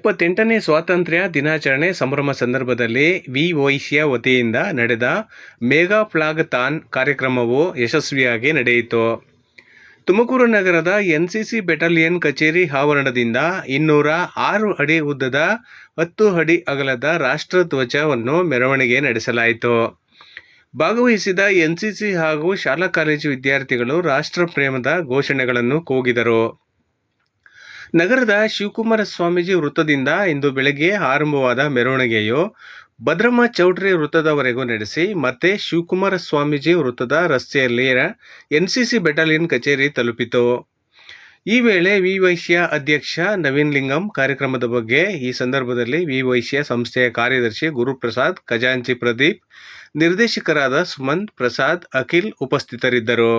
ಇಪ್ಪತ್ತೆಂಟನೇ ಸ್ವಾತಂತ್ರ್ಯ ದಿನಾಚರಣೆ ಸಂಭ್ರಮ ಸಂದರ್ಭದಲ್ಲಿ ವಿಒಯಿಸಿಯ ವತಿಯಿಂದ ನಡೆದ ಮೇಗಾ ಫ್ಲಾಗ್ ಥಾನ್ ಕಾರ್ಯಕ್ರಮವು ಯಶಸ್ವಿಯಾಗಿ ನಡೆಯಿತು. ತುಮಕೂರು ನಗರದ ಎನ್ಸಿಸಿ ಬೆಟಾಲಿಯನ್ ಕಚೇರಿ ಆವರಣದಿಂದ ಇನ್ನೂರ ಆರು ಅಡಿ ಉದ್ದದ ಹತ್ತು ಅಡಿ ಅಗಲದ ರಾಷ್ಟ್ರಧ್ವಜವನ್ನು ಮೆರವಣಿಗೆ ನಡೆಸಲಾಯಿತು. ಭಾಗವಹಿಸಿದ ಎನ್ಸಿಸಿ ಹಾಗೂ ಶಾಲಾ ಕಾಲೇಜು ವಿದ್ಯಾರ್ಥಿಗಳು ರಾಷ್ಟ್ರ ಪ್ರೇಮದ ಘೋಷಣೆಗಳನ್ನು ಕೂಗಿದರು. ನಗರದ ಶಿವಕುಮಾರ ಸ್ವಾಮೀಜಿ ವೃತ್ತದಿಂದ ಇಂದು ಬೆಳಗ್ಗೆ ಆರಂಭವಾದ ಮೆರವಣಿಗೆಯು ಭದ್ರಮ್ಮ ಚೌಟ್ರಿ ವೃತ್ತದವರೆಗೂ ನಡೆಸಿ, ಮತ್ತೆ ಶಿವಕುಮಾರ ಸ್ವಾಮೀಜಿ ವೃತ್ತದ ರಸ್ತೆಯಲ್ಲಿ ಎನ್ಸಿಸಿ ಬೆಟಾಲಿಯನ್ ಕಚೇರಿ ತಲುಪಿತು. ಈ ವೇಳೆ ವಿವೈಶ್ಯ ಅಧ್ಯಕ್ಷ ನವೀನ್ ಲಿಂಗಂ ಕಾರ್ಯಕ್ರಮದ ಬಗ್ಗೆ ಈ ಸಂದರ್ಭದಲ್ಲಿ ವಿವೈಶ್ಯ ಸಂಸ್ಥೆಯ ಕಾರ್ಯದರ್ಶಿ ಗುರುಪ್ರಸಾದ್, ಖಜಾಂಚಿ ಪ್ರದೀಪ್, ನಿರ್ದೇಶಕರಾದ ಸುಮಂತ್ ಪ್ರಸಾದ್, ಅಖಿಲ್ ಉಪಸ್ಥಿತರಿದ್ದರು.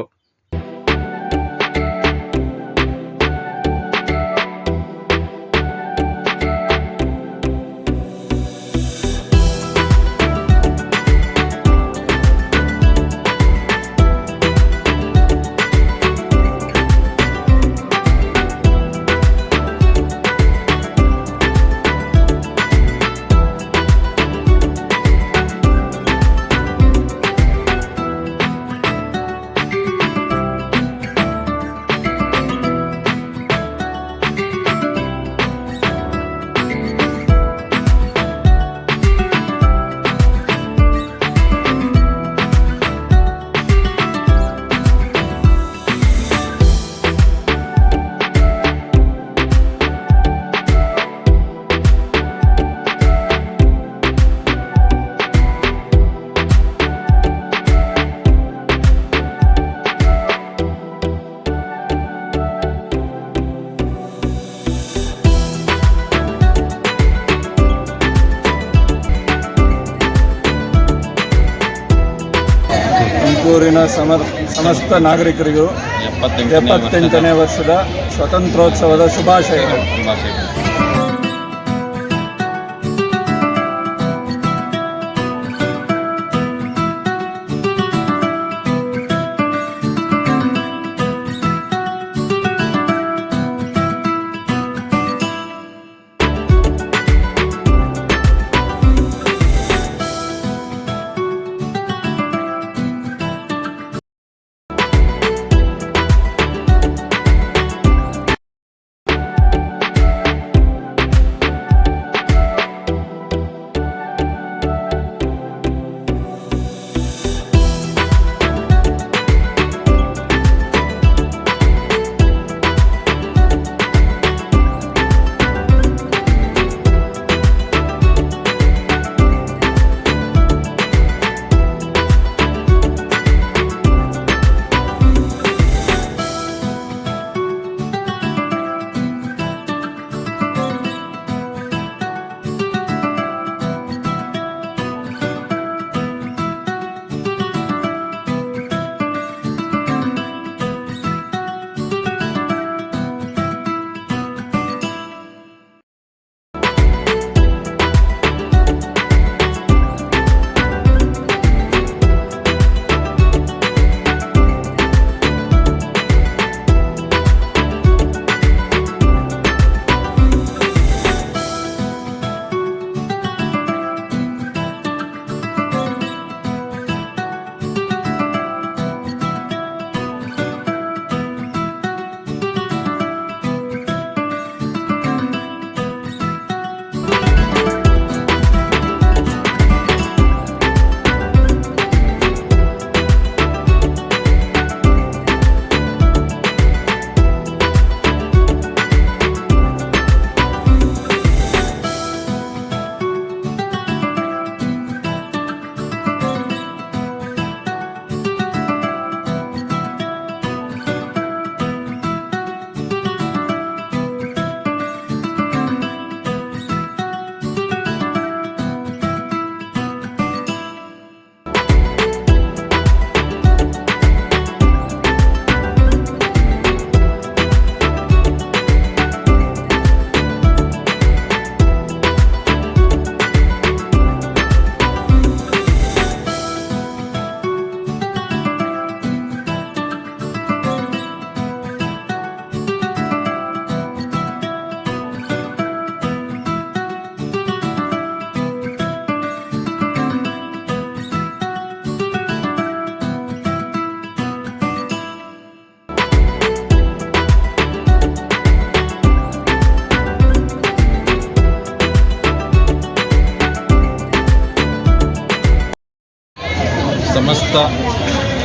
ತುಮಕೂರಿನ ಸಮರ್ ಸಮಸ್ತ ನಾಗರಿಕರಿಗೂ ಎಪ್ಪತ್ತೆಂಟನೇ ವರ್ಷದ ಸ್ವತಂತ್ರೋತ್ಸವದ ಶುಭಾಶಯಗಳು. ಶುಭಾಶಯಗಳು.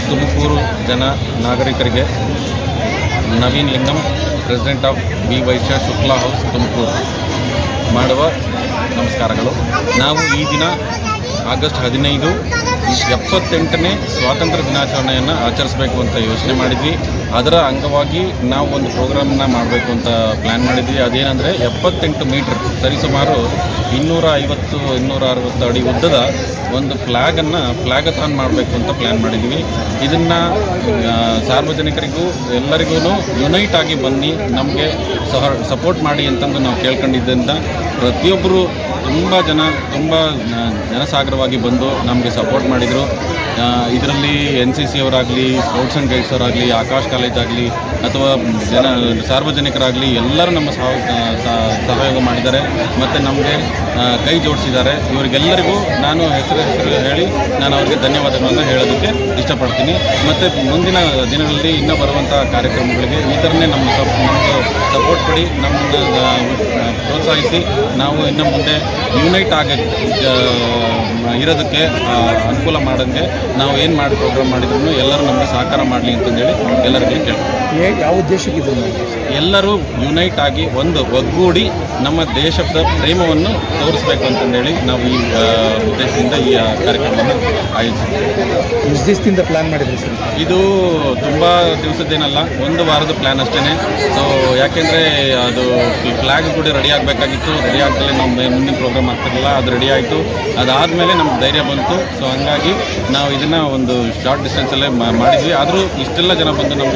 ತುಮಕೂರು ಜನ ನಾಗರಿಕರಿಗೆ Naveen Lingam president of B Vaishya Shukla house Tumakuru ಮಾಡುವ ನಮಸ್ಕಾರಗಳು. ನಾವು ಈ ದಿನ ಆಗಸ್ಟ್ ಹದಿನೈದು, ಎಪ್ಪತ್ತೆಂಟನೇ ಸ್ವಾತಂತ್ರ್ಯ ದಿನಾಚರಣೆಯನ್ನು ಆಚರಿಸಬೇಕು ಅಂತ ಯೋಚನೆ ಮಾಡಿದ್ವಿ. ಅದರ ಅಂಗವಾಗಿ ನಾವು ಒಂದು ಪ್ರೋಗ್ರಾಮ್ನ ಮಾಡಬೇಕು ಅಂತ ಪ್ಲ್ಯಾನ್ ಮಾಡಿದ್ವಿ. ಅದೇನೆಂದರೆ ಎಪ್ಪತ್ತೆಂಟು ಮೀಟ್ರ್, ಸರಿಸುಮಾರು ಇನ್ನೂರ ಐವತ್ತು ಇನ್ನೂರ ಅರವತ್ತು ಅಡಿ ಉದ್ದದ ಒಂದು ಫ್ಲ್ಯಾಗನ್ನು ಫ್ಲ್ಯಾಗಥಾನ್ ಮಾಡಬೇಕು ಅಂತ ಪ್ಲ್ಯಾನ್ ಮಾಡಿದ್ವಿ ಇದನ್ನು ಸಾರ್ವಜನಿಕರಿಗೂ ಎಲ್ಲರಿಗೂ ಯುನೈಟ್ ಆಗಿ ಬನ್ನಿ, ನಮಗೆ ಸಪೋರ್ಟ್ ಮಾಡಿ ಅಂತಂದು ನಾವು ಕೇಳ್ಕೊಂಡಿದ್ದರಿಂದ ಪ್ರತಿಯೊಬ್ಬರು ತುಂಬ ಜನ, ತುಂಬ ಜನಸಾಗರವಾಗಿ ಬಂದು ನಮಗೆ ಸಪೋರ್ಟ್ ಮಾಡಿದರು. ಇದರಲ್ಲಿ ಎನ್ ಸಿ ಸಿ ಅವರಾಗಲಿ ಸ್ಪೋರ್ಟ್ಸ್ ಆ್ಯಂಡ್ ಗೈಡ್ಸ್ ಅವರಾಗಲಿ, ಆಕಾಶ್ ಕಾಲೇಜ್ ಆಗಲಿ ಅಥವಾ ಜನ ಸಾರ್ವಜನಿಕರಾಗಲಿ ಎಲ್ಲರೂ ನಮ್ಮ ಸಹ ಸಹ- ಸಹಯೋಗ ಮಾಡಿದ್ದಾರೆ. ಮತ್ತು ನಮಗೆ ಕೈ ಜೋಡಿಸಿದ್ದಾರೆ. ಇವರಿಗೆಲ್ಲರಿಗೂ ನಾನು ಹೆಸರು ಹೆಸರು ಹೇಳಿ ನಾನು ಅವರಿಗೆ ಧನ್ಯವಾದಗಳನ್ನು ಹೇಳೋದಕ್ಕೆ ಇಷ್ಟಪಡ್ತೀನಿ. ಮತ್ತು ಮುಂದಿನ ದಿನಗಳಲ್ಲಿ ಇನ್ನೂ ಬರುವಂಥ ಕಾರ್ಯಕ್ರಮಗಳಿಗೆ ಈ ಥರನೇ ನಮ್ಮ ಸಪ್ ನಮ್ಮದು ಸಪೋರ್ಟ್ ಕೊಡಿ, ನಮ್ಮನ್ನು ಪ್ರೋತ್ಸಾಹಿಸಿ. ನಾವು ಇನ್ನು ಮುಂದೆ ಯುನೈಟ್ ಆಗಿ ಇರೋದಕ್ಕೆ ಅನುಕೂಲ ಮಾಡೋಂಗೆ ನಾವು ಏನು ಮಾಡಿ ಪ್ರೋಗ್ರಾಮ್ ಮಾಡಿದ್ರು ಎಲ್ಲರೂ ನಮಗೆ ಸಹಕಾರ ಮಾಡಲಿ ಅಂತಂದೇಳಿ ಎಲ್ಲರಿಗೂ ಯಾವ ಉದ್ದೇಶಕ್ಕೆ ಎಲ್ಲರೂ ಯುನೈಟ್ ಆಗಿ ಒಂದು ಒಗ್ಗೂಡಿ ನಮ್ಮ ದೇಶದ ಪ್ರೇಮವನ್ನು ತೋರಿಸ್ಬೇಕು ಅಂತಂದೇಳಿ ನಾವು ಈ ಉದ್ದೇಶದಿಂದ ಈ ಕಾರ್ಯಕ್ರಮವನ್ನು ಆಯೋಜಿಸಿದ್ದೀವಿ. ಎಷ್ಟು ದಿವಸದಿಂದ ಪ್ಲಾನ್ ಮಾಡಿದ್ರಿ ಸರ್? ಇದು ತುಂಬ ದಿವಸದ್ದೇನಲ್ಲ ಒಂದು ವಾರದ ಪ್ಲ್ಯಾನ್ ಅಷ್ಟೇ ಸೊ ಯಾಕೆಂದರೆ ಅದು ಫ್ಲ್ಯಾಗ್ ಕೂಡ ರೆಡಿ ಆಗಬೇಕಾಗಿತ್ತು. ರೆಡಿ ಆಗ್ದಲೇ ನಮ್ಮ ಮುಂದಿನ ಪ್ರೋಗ್ರಾಮ್ ಆಗ್ತಿರಲಿಲ್ಲ. ಅದು ರೆಡಿ ಆಯಿತು. ಅದಾದಮೇಲೆ ನಮ್ಗೆ ಧೈರ್ಯ ಬಂತು. ಸೊ ಹಂಗಾಗಿ ನಾವು ಇದನ್ನು ಒಂದು ಶಾರ್ಟ್ ಡಿಸ್ಟೆನ್ಸಲ್ಲೇ ಮಾಡಿದ್ವಿ. ಆದರೂ ಇಷ್ಟೆಲ್ಲ ಜನ ಬಂದು ನಮಗೆ